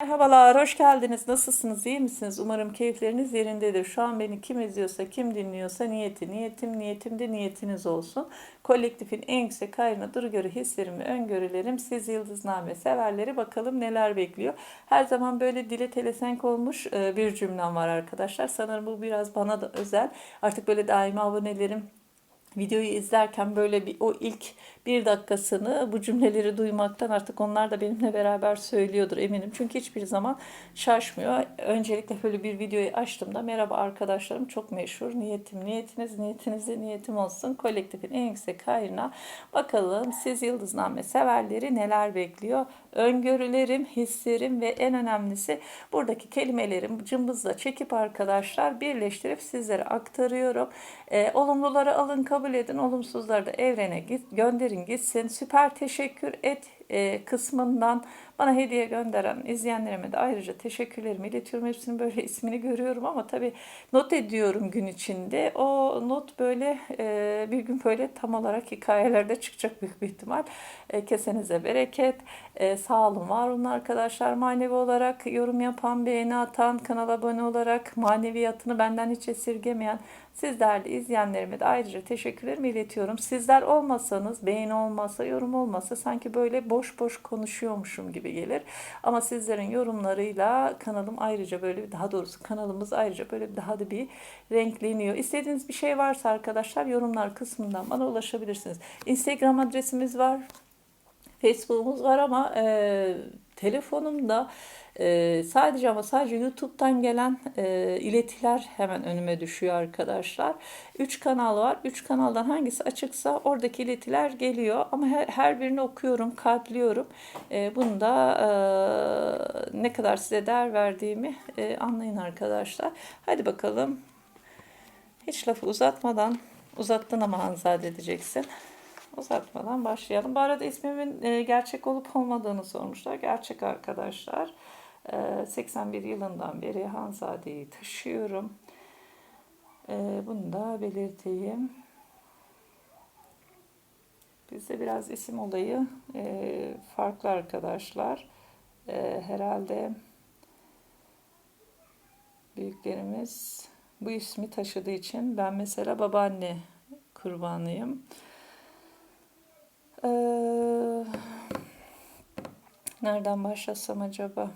Merhabalar, hoş geldiniz. Nasılsınız, iyi misiniz? Umarım keyifleriniz yerindedir. Şu an beni kim izliyorsa, kim dinliyorsa niyeti, niyetim, niyetim de niyetiniz olsun. Kolektifin en yüksek hayrına dur göre hislerim ve öngörülerim siz yıldızname severleri bakalım neler bekliyor. Her zaman böyle dile telesenk olmuş e, bir cümlem var arkadaşlar. Sanırım bu biraz bana da özel. Artık böyle daima abonelerim videoyu izlerken böyle bir o ilk bir dakikasını bu cümleleri duymaktan artık onlar da benimle beraber söylüyordur eminim. Çünkü hiçbir zaman şaşmıyor. Öncelikle böyle bir videoyu açtığımda merhaba arkadaşlarım çok meşhur. Niyetim niyetiniz niyetinize niyetim olsun. Kolektifin en yüksek hayrına bakalım siz yıldızname severleri neler bekliyor. Öngörülerim, hislerim ve en önemlisi buradaki kelimelerim cımbızla çekip arkadaşlar birleştirip sizlere aktarıyorum. Ee, olumluları alın kabul edin. Olumsuzları da evrene git, gönderin gitsin. Süper teşekkür et e, kısmından bana hediye gönderen izleyenlerime de ayrıca teşekkürlerimi iletiyorum. Hepsinin böyle ismini görüyorum ama tabii not ediyorum gün içinde. O not böyle e, bir gün böyle tam olarak hikayelerde çıkacak büyük bir ihtimal. E, kesenize bereket. Sağ olun, var olun arkadaşlar. Manevi olarak yorum yapan, beğeni atan, kanala abone olarak maneviyatını benden hiç esirgemeyen siz değerli izleyenlerime de ayrıca teşekkürlerimi iletiyorum. Sizler olmasanız, beğeni olmasa, yorum olmasa sanki böyle boş boş konuşuyormuşum gibi gelir. Ama sizlerin yorumlarıyla kanalım ayrıca böyle bir daha doğrusu kanalımız ayrıca böyle bir daha da bir renkleniyor. İstediğiniz bir şey varsa arkadaşlar yorumlar kısmından bana ulaşabilirsiniz. Instagram adresimiz var. Facebook'umuz var ama e, telefonumda e, sadece ama sadece YouTube'dan gelen e, iletiler hemen önüme düşüyor arkadaşlar. Üç kanal var. Üç kanaldan hangisi açıksa oradaki iletiler geliyor. Ama her, her birini okuyorum, kalpliyorum. E, bunu da e, ne kadar size değer verdiğimi e, anlayın arkadaşlar. Hadi bakalım. Hiç lafı uzatmadan, uzattın ama Hanzade edeceksin. Uzatmadan başlayalım. Bu arada ismimin e, gerçek olup olmadığını sormuşlar. Gerçek arkadaşlar. E, 81 yılından beri Hanzade'yi taşıyorum. E, bunu da belirteyim. Bizde biraz isim olayı e, farklı arkadaşlar. E, herhalde büyüklerimiz bu ismi taşıdığı için ben mesela babaanne kurbanıyım. Ee, nereden başlasam acaba?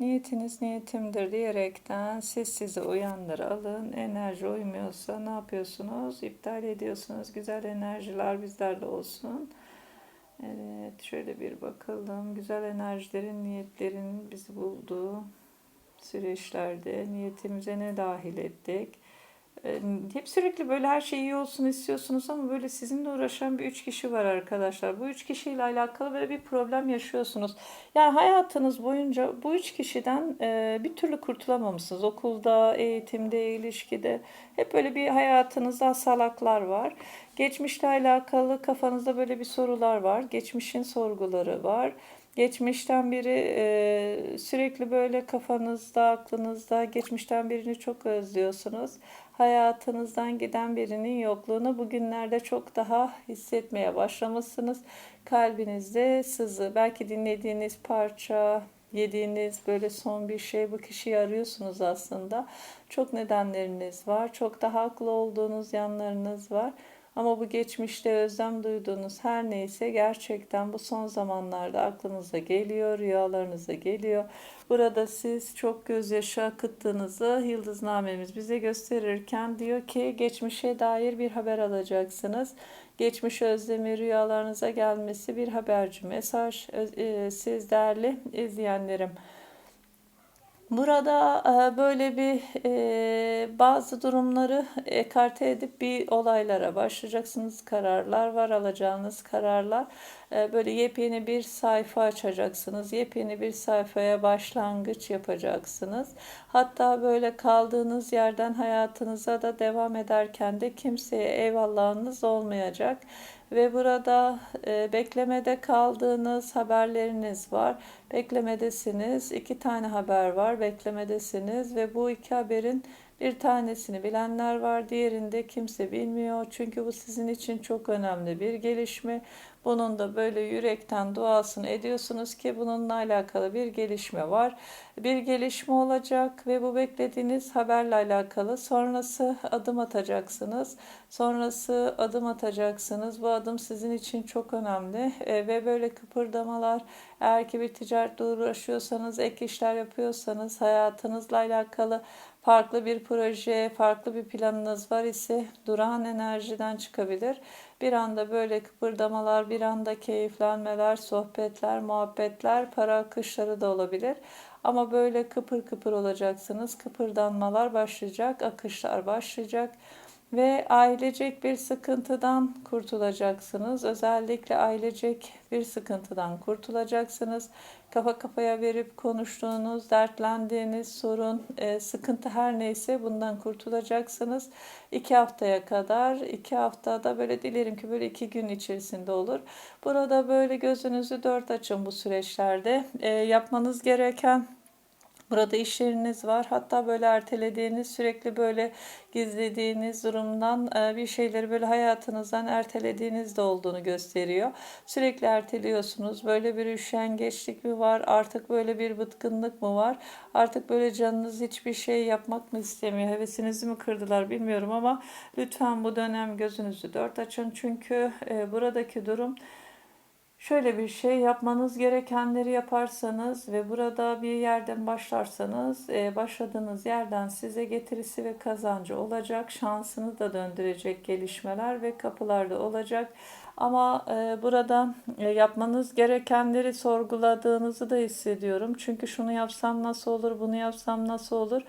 Niyetiniz niyetimdir diyerekten siz sizi uyandır alın. Enerji uymuyorsa ne yapıyorsunuz? İptal ediyorsunuz. Güzel enerjiler bizlerle olsun. Evet şöyle bir bakalım. Güzel enerjilerin, niyetlerin bizi bulduğu süreçlerde niyetimize ne dahil ettik? Ee, Hep sürekli böyle her şey iyi olsun istiyorsunuz ama böyle sizinle uğraşan bir üç kişi var arkadaşlar. Bu üç kişiyle alakalı böyle bir problem yaşıyorsunuz. Yani hayatınız boyunca bu üç kişiden e, bir türlü kurtulamamışsınız. Okulda, eğitimde, ilişkide hep böyle bir hayatınızda salaklar var. Geçmişle alakalı kafanızda böyle bir sorular var. Geçmişin sorguları var. Geçmişten biri e, sürekli böyle kafanızda, aklınızda geçmişten birini çok özlüyorsunuz. Hayatınızdan giden birinin yokluğunu bugünlerde çok daha hissetmeye başlamışsınız. Kalbinizde sızı, belki dinlediğiniz parça, yediğiniz böyle son bir şey bu kişiyi arıyorsunuz aslında. Çok nedenleriniz var. Çok da haklı olduğunuz yanlarınız var. Ama bu geçmişte özlem duyduğunuz her neyse gerçekten bu son zamanlarda aklınıza geliyor, rüyalarınıza geliyor. Burada siz çok gözyaşı akıttığınızı yıldıznamemiz bize gösterirken diyor ki geçmişe dair bir haber alacaksınız. Geçmiş özlemi rüyalarınıza gelmesi bir haberci mesaj. e, Siz değerli izleyenlerim. Burada e, böyle bir e, bazı durumları ekarte edip bir olaylara başlayacaksınız. Kararlar var, alacağınız kararlar. E, böyle yepyeni bir sayfa açacaksınız. Yepyeni bir sayfaya başlangıç yapacaksınız. Hatta böyle kaldığınız yerden hayatınıza da devam ederken de kimseye eyvallahınız olmayacak ve burada e, beklemede kaldığınız haberleriniz var. Beklemedesiniz. iki tane haber var. Beklemedesiniz ve bu iki haberin bir tanesini bilenler var, diğerinde kimse bilmiyor. Çünkü bu sizin için çok önemli bir gelişme. Bunun da böyle yürekten duasını ediyorsunuz ki bununla alakalı bir gelişme var. Bir gelişme olacak ve bu beklediğiniz haberle alakalı sonrası adım atacaksınız. Sonrası adım atacaksınız. Bu adım sizin için çok önemli E, ve böyle kıpırdamalar eğer ki bir ticaretle uğraşıyorsanız, ek işler yapıyorsanız, hayatınızla alakalı farklı bir proje, farklı bir planınız var ise durağan enerjiden çıkabilir. Bir anda böyle kıpırdamalar, bir anda keyiflenmeler, sohbetler, muhabbetler, para akışları da olabilir. Ama böyle kıpır kıpır olacaksınız. Kıpırdanmalar başlayacak, akışlar başlayacak ve ailecek bir sıkıntıdan kurtulacaksınız. Özellikle ailecek bir sıkıntıdan kurtulacaksınız. Kafa kafaya verip konuştuğunuz, dertlendiğiniz sorun, e, sıkıntı her neyse bundan kurtulacaksınız. İki haftaya kadar, iki haftada böyle dilerim ki böyle iki gün içerisinde olur. Burada böyle gözünüzü dört açın bu süreçlerde. E, yapmanız gereken Burada işleriniz var. Hatta böyle ertelediğiniz, sürekli böyle gizlediğiniz durumdan e, bir şeyleri böyle hayatınızdan ertelediğiniz de olduğunu gösteriyor. Sürekli erteliyorsunuz. Böyle bir üşengeçlik mi var? Artık böyle bir bıtkınlık mı var? Artık böyle canınız hiçbir şey yapmak mı istemiyor? Hevesinizi mi kırdılar bilmiyorum ama lütfen bu dönem gözünüzü dört açın. Çünkü e, buradaki durum Şöyle bir şey yapmanız gerekenleri yaparsanız ve burada bir yerden başlarsanız e, başladığınız yerden size getirisi ve kazancı olacak. Şansını da döndürecek gelişmeler ve kapılarda olacak. Ama e, burada e, yapmanız gerekenleri sorguladığınızı da hissediyorum. Çünkü şunu yapsam nasıl olur, bunu yapsam nasıl olur?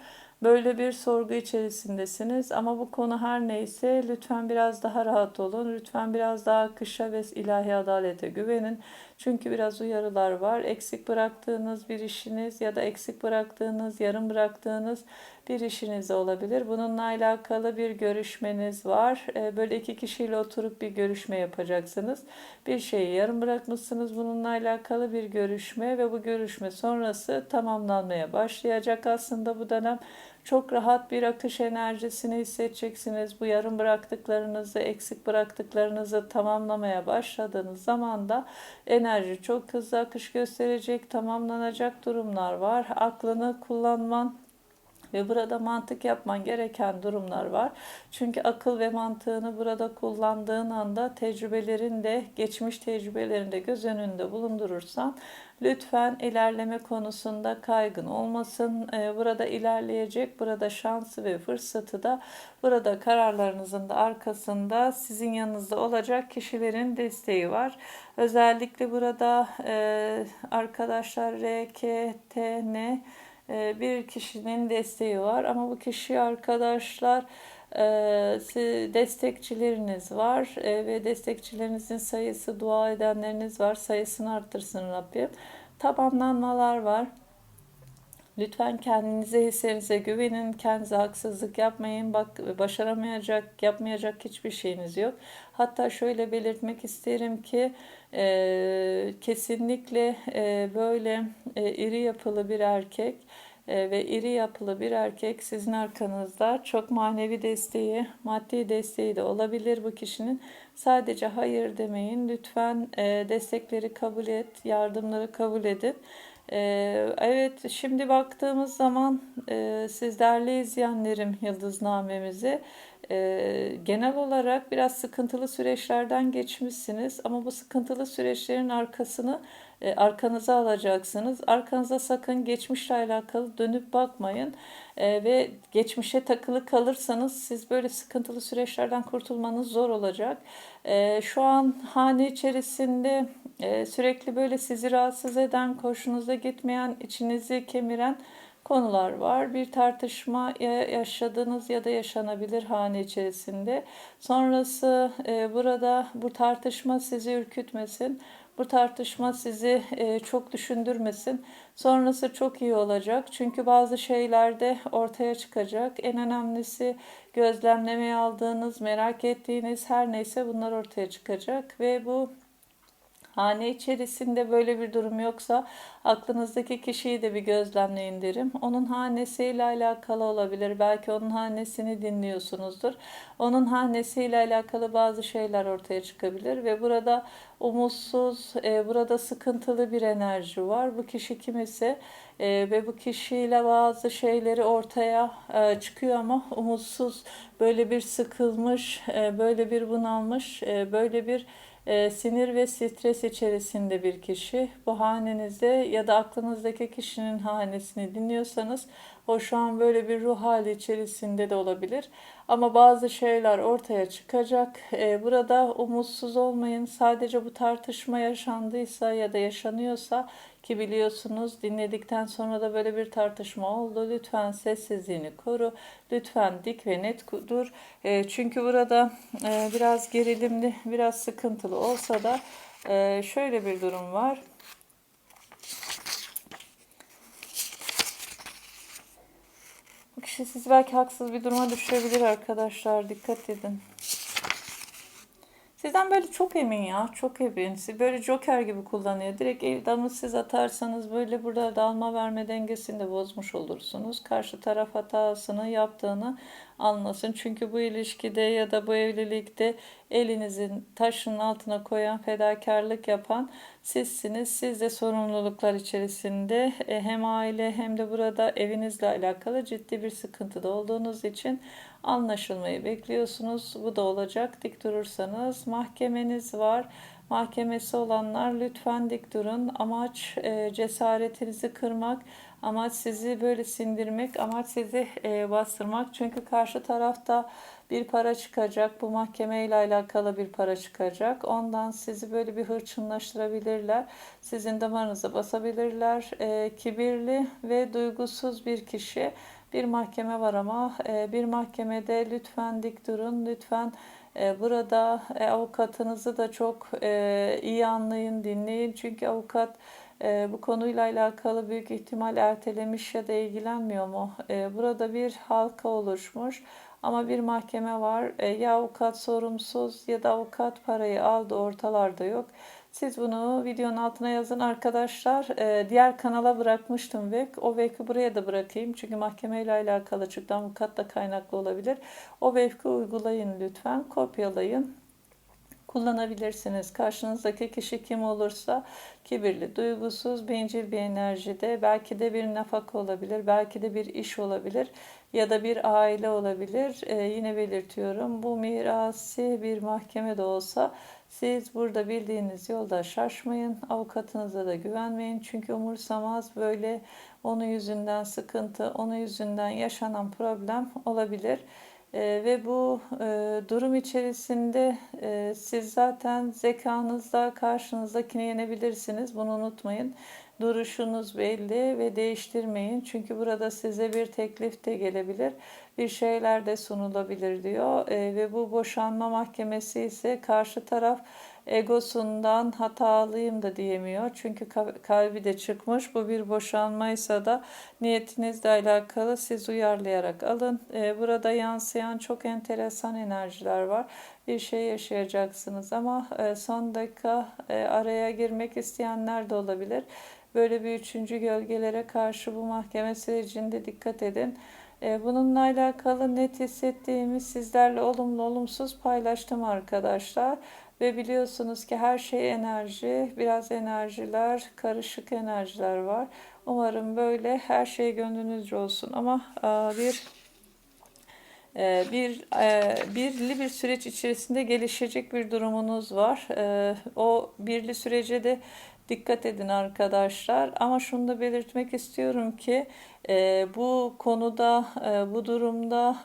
Böyle bir sorgu içerisindesiniz ama bu konu her neyse lütfen biraz daha rahat olun. Lütfen biraz daha akışa ve ilahi adalete güvenin. Çünkü biraz uyarılar var. Eksik bıraktığınız bir işiniz ya da eksik bıraktığınız, yarım bıraktığınız bir işiniz olabilir. Bununla alakalı bir görüşmeniz var. Ee, böyle iki kişiyle oturup bir görüşme yapacaksınız. Bir şeyi yarım bırakmışsınız. Bununla alakalı bir görüşme ve bu görüşme sonrası tamamlanmaya başlayacak aslında bu dönem. Çok rahat bir akış enerjisini hissedeceksiniz. Bu yarım bıraktıklarınızı, eksik bıraktıklarınızı tamamlamaya başladığınız zaman da enerji çok hızlı akış gösterecek, tamamlanacak durumlar var. Aklını kullanman ve burada mantık yapman gereken durumlar var. Çünkü akıl ve mantığını burada kullandığın anda tecrübelerin de geçmiş tecrübelerini de göz önünde bulundurursan lütfen ilerleme konusunda kaygın olmasın. Ee, burada ilerleyecek, burada şansı ve fırsatı da burada kararlarınızın da arkasında sizin yanınızda olacak kişilerin desteği var. Özellikle burada e, arkadaşlar R, K, T, N bir kişinin desteği var ama bu kişi arkadaşlar e, destekçileriniz var e, ve destekçilerinizin sayısı dua edenleriniz var sayısını arttırsın Rabbim tamamlanmalar var Lütfen kendinize, hislerinize güvenin. Kendinize haksızlık yapmayın. Bak başaramayacak, yapmayacak hiçbir şeyiniz yok. Hatta şöyle belirtmek isterim ki e, kesinlikle e, böyle e, iri yapılı bir erkek e, ve iri yapılı bir erkek sizin arkanızda çok manevi desteği, maddi desteği de olabilir bu kişinin. Sadece hayır demeyin. Lütfen e, destekleri kabul et, yardımları kabul edin. Ee, evet şimdi baktığımız zaman e, siz değerli izleyenlerim Yıldıznamemizi e, genel olarak biraz sıkıntılı süreçlerden geçmişsiniz ama bu sıkıntılı süreçlerin arkasını e, arkanıza alacaksınız. Arkanıza sakın geçmişle alakalı dönüp bakmayın e, ve geçmişe takılı kalırsanız siz böyle sıkıntılı süreçlerden kurtulmanız zor olacak. E, şu an hane içerisinde e, sürekli böyle sizi rahatsız eden, hoşunuza gitmeyen, içinizi kemiren konular var. Bir tartışma yaşadığınız ya da yaşanabilir hane içerisinde. Sonrası e, burada bu tartışma sizi ürkütmesin. Bu tartışma sizi e, çok düşündürmesin. Sonrası çok iyi olacak. Çünkü bazı şeyler de ortaya çıkacak. En önemlisi gözlemlemeye aldığınız, merak ettiğiniz her neyse bunlar ortaya çıkacak ve bu Hane içerisinde böyle bir durum yoksa aklınızdaki kişiyi de bir gözlemleyin derim. Onun hanesiyle alakalı olabilir. Belki onun hanesini dinliyorsunuzdur. Onun hanesiyle alakalı bazı şeyler ortaya çıkabilir ve burada umutsuz, e, burada sıkıntılı bir enerji var. Bu kişi kim ise e, ve bu kişiyle bazı şeyleri ortaya e, çıkıyor ama umutsuz, böyle bir sıkılmış, e, böyle bir bunalmış, e, böyle bir e, sinir ve stres içerisinde bir kişi. Bu hanenizde ya da aklınızdaki kişinin hanesini dinliyorsanız o şu an böyle bir ruh hali içerisinde de olabilir. Ama bazı şeyler ortaya çıkacak. E, burada umutsuz olmayın. Sadece bu tartışma yaşandıysa ya da yaşanıyorsa ki biliyorsunuz dinledikten sonra da böyle bir tartışma oldu. Lütfen sessizliğini koru. Lütfen dik ve net dur. E, çünkü burada e, biraz gerilimli, biraz sıkıntılı olsa da e, şöyle bir durum var. Bu kişi sizi belki haksız bir duruma düşürebilir arkadaşlar. Dikkat edin. Sizden böyle çok emin ya. Çok emin. Siz böyle joker gibi kullanıyor. Direkt el damı siz atarsanız böyle burada dalma verme dengesini de bozmuş olursunuz. Karşı taraf hatasını yaptığını anlasın. Çünkü bu ilişkide ya da bu evlilikte elinizin taşın altına koyan, fedakarlık yapan sizsiniz. Siz de sorumluluklar içerisinde e, hem aile hem de burada evinizle alakalı ciddi bir sıkıntıda olduğunuz için anlaşılmayı bekliyorsunuz. Bu da olacak. Dik durursanız mahkemeniz var. Mahkemesi olanlar lütfen dik durun. Amaç e, cesaretinizi kırmak, amaç sizi böyle sindirmek, amaç sizi e, bastırmak. Çünkü karşı tarafta bir para çıkacak. Bu mahkeme ile alakalı bir para çıkacak. Ondan sizi böyle bir hırçınlaştırabilirler. Sizin damarınıza basabilirler. E, kibirli ve duygusuz bir kişi bir mahkeme var ama e, bir mahkemede lütfen dik durun, lütfen e, burada e, avukatınızı da çok iyi anlayın, dinleyin. Çünkü avukat bu konuyla alakalı büyük ihtimal ertelemiş ya da ilgilenmiyor mu? Burada bir halka oluşmuş ama bir mahkeme var. Ya avukat sorumsuz ya da avukat parayı aldı ortalarda yok. Siz bunu videonun altına yazın arkadaşlar. Ee, diğer kanala bırakmıştım VEK. O VEK'i buraya da bırakayım. Çünkü mahkemeyle alakalı çünkü avukatla kaynaklı olabilir. O VEK'i uygulayın lütfen. Kopyalayın kullanabilirsiniz. Karşınızdaki kişi kim olursa kibirli, duygusuz, bencil bir enerjide belki de bir nafaka olabilir, belki de bir iş olabilir ya da bir aile olabilir. Ee, yine belirtiyorum bu mirasi bir mahkeme de olsa siz burada bildiğiniz yolda şaşmayın. Avukatınıza da güvenmeyin. Çünkü umursamaz böyle onun yüzünden sıkıntı, onun yüzünden yaşanan problem olabilir. E, ve bu e, durum içerisinde e, siz zaten zekanızda karşınızdakini yenebilirsiniz. Bunu unutmayın. Duruşunuz belli ve değiştirmeyin. Çünkü burada size bir teklif de gelebilir. Bir şeyler de sunulabilir diyor. E, ve bu boşanma mahkemesi ise karşı taraf egosundan hatalıyım da diyemiyor. Çünkü kalbi de çıkmış. Bu bir boşanmaysa da niyetinizle alakalı siz uyarlayarak alın. Ee, burada yansıyan çok enteresan enerjiler var. Bir şey yaşayacaksınız ama e, son dakika e, araya girmek isteyenler de olabilir. Böyle bir üçüncü gölgelere karşı bu mahkeme sürecinde dikkat edin. E, bununla alakalı net hissettiğimi sizlerle olumlu olumsuz paylaştım arkadaşlar. Ve biliyorsunuz ki her şey enerji, biraz enerjiler, karışık enerjiler var. Umarım böyle her şey gönlünüzce olsun. Ama bir e, bir e, birli bir süreç içerisinde gelişecek bir durumunuz var. O birli sürece de dikkat edin arkadaşlar. Ama şunu da belirtmek istiyorum ki bu konuda, bu durumda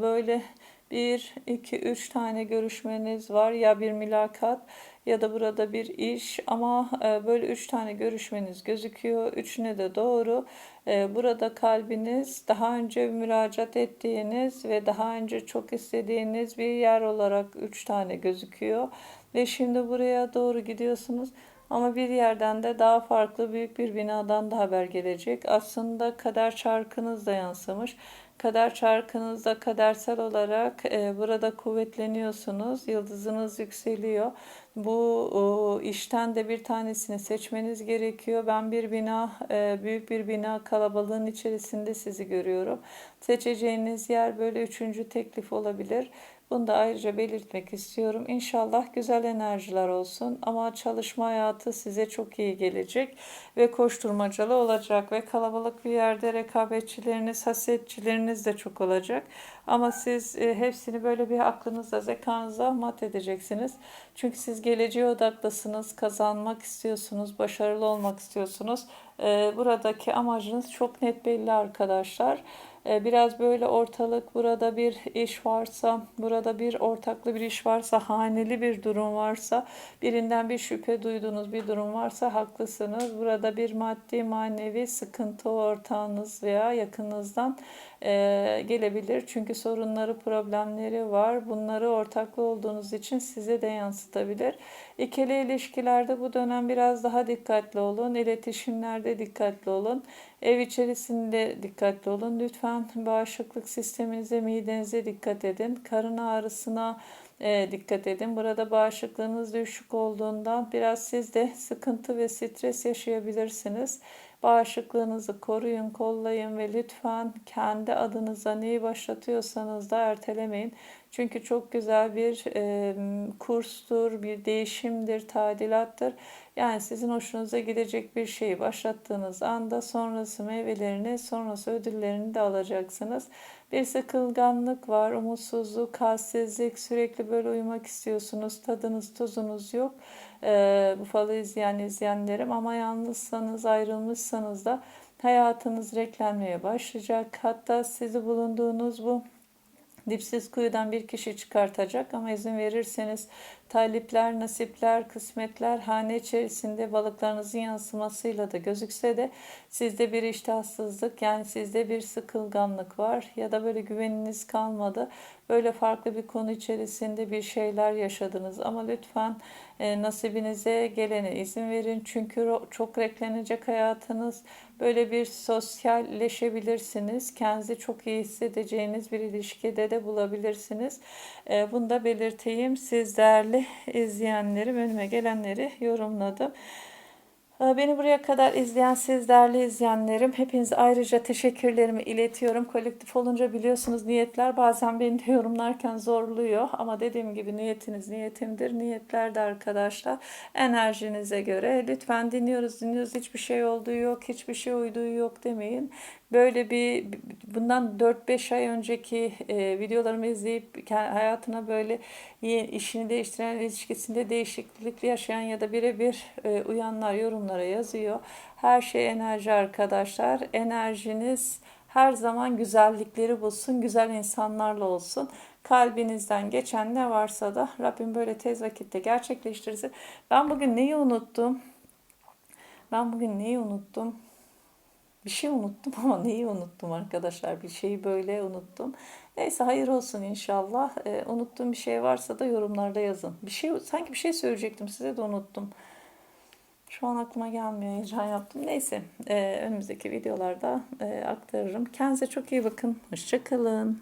böyle bir, iki, üç tane görüşmeniz var ya bir mülakat ya da burada bir iş ama e, böyle üç tane görüşmeniz gözüküyor. Üçüne de doğru. E, burada kalbiniz daha önce müracaat ettiğiniz ve daha önce çok istediğiniz bir yer olarak üç tane gözüküyor. Ve şimdi buraya doğru gidiyorsunuz. Ama bir yerden de daha farklı büyük bir binadan da haber gelecek. Aslında kader çarkınız da yansımış. Kader çarkınızda kadersel olarak e, burada kuvvetleniyorsunuz. Yıldızınız yükseliyor. Bu o, işten de bir tanesini seçmeniz gerekiyor. Ben bir bina, e, büyük bir bina kalabalığın içerisinde sizi görüyorum. Seçeceğiniz yer böyle üçüncü teklif olabilir. Bunu da ayrıca belirtmek istiyorum. İnşallah güzel enerjiler olsun ama çalışma hayatı size çok iyi gelecek ve koşturmacalı olacak ve kalabalık bir yerde rekabetçileriniz, hasetçileriniz de çok olacak. Ama siz e, hepsini böyle bir aklınızda, zekanızda mat edeceksiniz. Çünkü siz geleceğe odaklısınız, kazanmak istiyorsunuz, başarılı olmak istiyorsunuz. E, buradaki amacınız çok net belli arkadaşlar. E, Biraz böyle ortalık burada bir iş varsa, burada bir ortaklı bir iş varsa, haneli bir durum varsa, birinden bir şüphe duyduğunuz bir durum varsa haklısınız. Burada bir maddi manevi sıkıntı ortağınız veya yakınınızdan e, gelebilir. Çünkü sorunları, problemleri var. Bunları ortaklı olduğunuz için size de yansıtabilir. İkili ilişkilerde bu dönem biraz daha dikkatli olun. İletişimlerde dikkatli olun. Ev içerisinde dikkatli olun. Lütfen bağışıklık sisteminize, midenize dikkat edin. Karın ağrısına e, dikkat edin. Burada bağışıklığınız düşük olduğundan biraz siz de sıkıntı ve stres yaşayabilirsiniz. Bağışıklığınızı koruyun, kollayın ve lütfen kendi adınıza neyi başlatıyorsanız da ertelemeyin. Çünkü çok güzel bir e, kurstur, bir değişimdir, tadilattır. Yani sizin hoşunuza gidecek bir şeyi başlattığınız anda sonrası meyvelerini, sonrası ödüllerini de alacaksınız. Bir sıkılganlık var, umutsuzluk, halsizlik, sürekli böyle uyumak istiyorsunuz, tadınız, tuzunuz yok. Ee, bu falı izleyen izleyenlerim ama yalnızsanız, ayrılmışsanız da hayatınız renklenmeye başlayacak. Hatta sizi bulunduğunuz bu dipsiz kuyudan bir kişi çıkartacak ama izin verirseniz talipler, nasipler, kısmetler hane içerisinde balıklarınızın yansımasıyla da gözükse de sizde bir iştahsızlık yani sizde bir sıkılganlık var ya da böyle güveniniz kalmadı. Böyle farklı bir konu içerisinde bir şeyler yaşadınız ama lütfen e, nasibinize gelene izin verin. Çünkü çok renklenecek hayatınız. Böyle bir sosyalleşebilirsiniz. Kendinizi çok iyi hissedeceğiniz bir ilişkide de bulabilirsiniz. E, bunu da belirteyim. Siz değerli izleyenleri, önüme gelenleri yorumladım. Ee, Beni buraya kadar izleyen siz değerli izleyenlerim hepinize ayrıca teşekkürlerimi iletiyorum. Kolektif olunca biliyorsunuz niyetler bazen beni de yorumlarken zorluyor. Ama dediğim gibi niyetiniz niyetimdir. Niyetler de arkadaşlar enerjinize göre. Lütfen dinliyoruz dinliyoruz hiçbir şey olduğu yok hiçbir şey uyduğu yok demeyin. Böyle bir bundan 4-5 ay önceki e, videolarımı izleyip hayatına böyle işini değiştiren ilişkisinde değişiklik yaşayan ya da birebir e, uyanlar yorumlara yazıyor. Her şey enerji arkadaşlar. Enerjiniz her zaman güzellikleri bulsun, güzel insanlarla olsun. Kalbinizden geçen ne varsa da Rabbim böyle tez vakitte gerçekleştirsin. Ben bugün neyi unuttum? Ben bugün neyi unuttum? Bir şey unuttum ama neyi unuttum arkadaşlar? Bir şeyi böyle unuttum. Neyse hayır olsun inşallah. E, unuttuğum bir şey varsa da yorumlarda yazın. Bir şey sanki bir şey söyleyecektim size de unuttum. Şu an aklıma gelmiyor. Heyecan yaptım. Neyse e, önümüzdeki videolarda e, aktarırım. Kendinize çok iyi bakın. Hoşçakalın.